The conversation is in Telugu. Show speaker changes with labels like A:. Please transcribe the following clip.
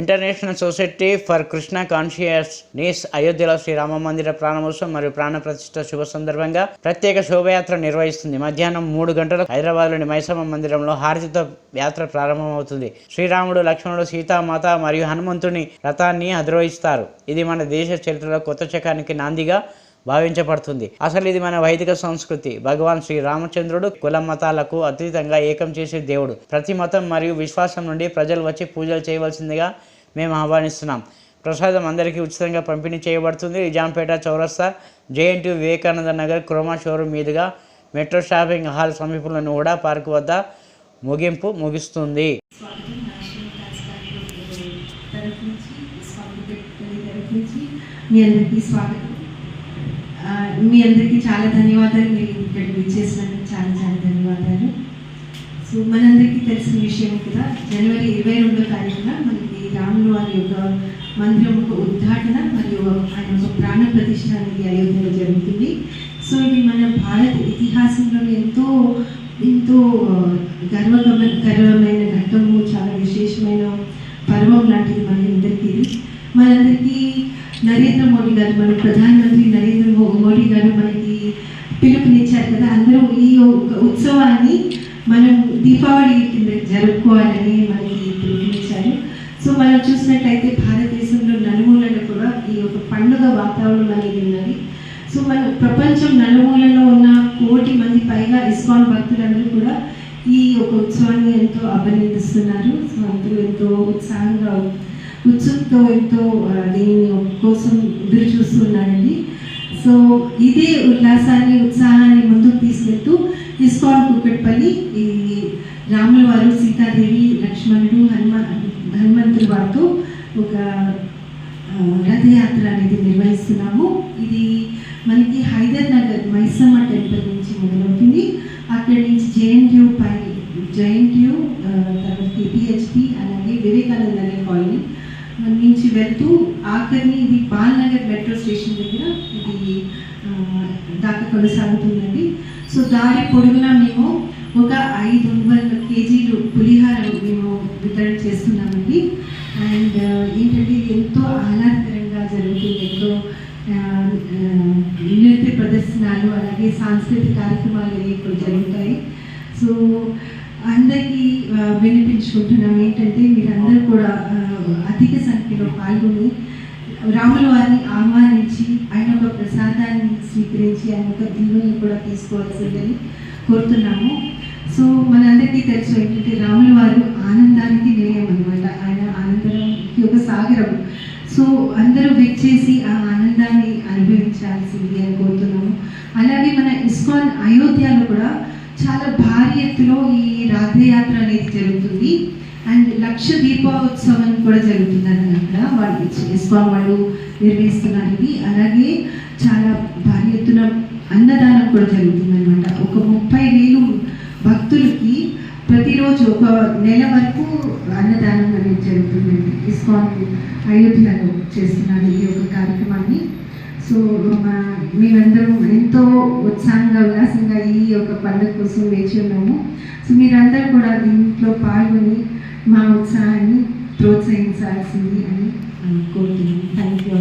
A: International society for Krishna consciousness అయోధ్యలో శ్రీరామ మందిర ప్రాణోత్సవం మరియు ప్రాణ ప్రతిష్ట శుభ సందర్భంగా ప్రత్యేక శోభయాత్ర నిర్వహిస్తుంది మధ్యాహ్నం మూడు గంటలకు హైదరాబాద్లోని మైసమ్మ మందిరంలో హారతితో యాత్ర ప్రారంభమవుతుంది. శ్రీరాముడు లక్ష్మణుడు సీతామాత మరియు హనుమంతుని రథాన్ని అధిరోహిస్తారు. ఇది మన దేశ చరిత్రలో కొత్త శకానికి నాందిగా భావించబడుతుంది. అసలు ఇది మన వైదిక సంస్కృతి. భగవాన్ శ్రీ రామచంద్రుడు కుల మతాలకు అతీతంగా ఏకం చేసే దేవుడు. ప్రతి మతం మరియు విశ్వాసం నుండి ప్రజలు వచ్చి పూజలు చేయవలసిందిగా మేము ఆహ్వానిస్తున్నాం. ప్రసాదం అందరికీ ఉచితంగా పంపిణీ చేయబడుతుంది. నిజాంపేట చౌరస్తా JNT Vivekananda Nagar Croma showroom మీదుగా మెట్రో షాపింగ్ హాల్ సమీపంలోని కూడా పార్క్ వద్ద ముగింపు ముగిస్తుంది.
B: మీ అందరికీ స్వాగతం. మీ అందరికీ చాలా ధన్యవాదాలు. మీరు ఇక్కడ విచ్చేసినందుకు చాలా చాలా ధన్యవాదాలు. సో మనందరికీ తెలిసిన విషయం కదా జనవరి ఇరవై రెండో తారీఖున మనకి రాముల వారి యొక్క మందిరం ఒక ఉద్ఘాటన మరియు ఆయన ఒక ప్రాణ ప్రతిష్ట అనేది అయోధ్యలో జరుగుతుంది. సో ఇది మన భారత ఇతిహాసంలో ఎంతో ఎంతో గర్వగమ గర్వమైన ఘట్టము చాలా విశేషమైన పర్వం లాంటిది మనందరికీ మనందరికీ నరేంద్ర మోడీ గారు మన ప్రధానమంత్రి నరేంద్ర మో- మోడీ గారు మనకి పిలుపునిచ్చారు కదా అందరూ ఈ ఒక ఉత్సవాన్ని మనం దీపావళి కింద జరుపుకోవాలని మనకి పిలుపునిచ్చారు. సో మనం చూసినట్టయితే భారతదేశంలో నలుమూలన కూడా ఈ ఒక పండుగ వాతావరణం అనేది ఉన్నది సో మన ప్రపంచం నలుమూలలో ఉన్న కోటి మంది పైగా ఇస్కాన్ భక్తులందరూ కూడా ఈ ఒక ఉత్సవాన్ని ఎంతో అభినందిస్తున్నారు. సో అందరూ ఎంతో ఉత్సాహంగా ఉత్సుకతో ఎంతో దీని కోసం ఎదురు చూస్తున్నారండి. సో ఇదే ఉల్లాసాన్ని ఉత్సాహాన్ని ముందుకు తీసుకెళ్తూ ఇస్కాన్ కుక్కట్పల్లి ఈ రాముల వారు సీతాదేవి లక్ష్మణుడు హనుమ హనుమంతుల వారితో ఒక రథయాత్ర అనేది నిర్వహిస్తున్నాము. ఇది మనకి హైదర్ నగర్ మైసమ్మ టెంపుల్ నుంచి మొదలవుతుంది. అక్కడి నుంచి జేఎన్టీయూ పై జేఎన్టీయూ తర్వాత పిహెచ్పి అలాగే వివేకానంద నగర్ కాలనీ నుంచి వెళ్తూ ఆఖరిని ఇది బాల్నగర్ మెట్రో స్టేషన్ దగ్గర ఇది దాకా కొనసాగుతుందండి. సో దారి పొడుగున మేము ఒక ఐదు వందల కేజీలు పులిహార మేము వితరణ చేస్తున్నామండి. అండ్ ఏంటంటే ఎంతో ఆహ్లాదకరంగా జరుగుతుంది. ఎంతో నృత్య ప్రదర్శనలు అలాగే సాంస్కృతిక కార్యక్రమాలు అనేవి ఇక్కడ జరుగుతాయి. సో అందరికీ వినిపించుకుంటున్నాం. ఏంటంటే మీరందరూ కూడా అధిక సంఖ్యలో పాల్గొని రాముల వారిని ఆహ్వానించి ఆయన ఒక ప్రసాద స్వీకరించి ఆయన యొక్క దీవెని కూడా తీసుకోవాల్సిందని కోరుతున్నాము. సో మనందరికీ తెలుసు ఏంటంటే రాముల వారు ఆనందానికి నిలయం అనమాట ఆయన ఆనందానికి ఒక సాగరం. సో అందరూ చేసి ఆ ఆనందాన్ని అనుభవించాల్సింది అని కోరుతున్నాము. అలాగే మన ఇస్కాన్ అయోధ్యలో కూడా చాలా భారీ ఎత్తులో ఈ రథయాత్ర అనేది జరుగుతుంది. అండ్ లక్ష దీపోత్సవం కూడా జరుగుతుందని అక్కడ వాళ్ళు ఇస్కాన్ వాళ్ళు నిర్వహిస్తున్నారు ఇది. అలాగే చాలా భారీ ఎత్తున అన్నదానం కూడా జరుగుతుంది అనమాట ఒక ముప్పై వేలు భక్తులకి ప్రతిరోజు ఒక నెల వరకు అన్నదానం అనేది జరుగుతుందండి. ఇస్కాన్ అయోధ్యలో చేస్తున్నారు ఈ యొక్క కార్యక్రమాన్ని. సో మా మేమందరం ఎంతో ఉత్సాహంగా ఉల్లాసంగా ఈ యొక్క పండుగ కోసం వేచి ఉన్నాము. సో మీరందరూ కూడా దీంట్లో పాల్గొని మా ఉత్సాహాన్ని ప్రోత్సహించాల్సింది అని ఆ, కోరుతున్నాను. Thank you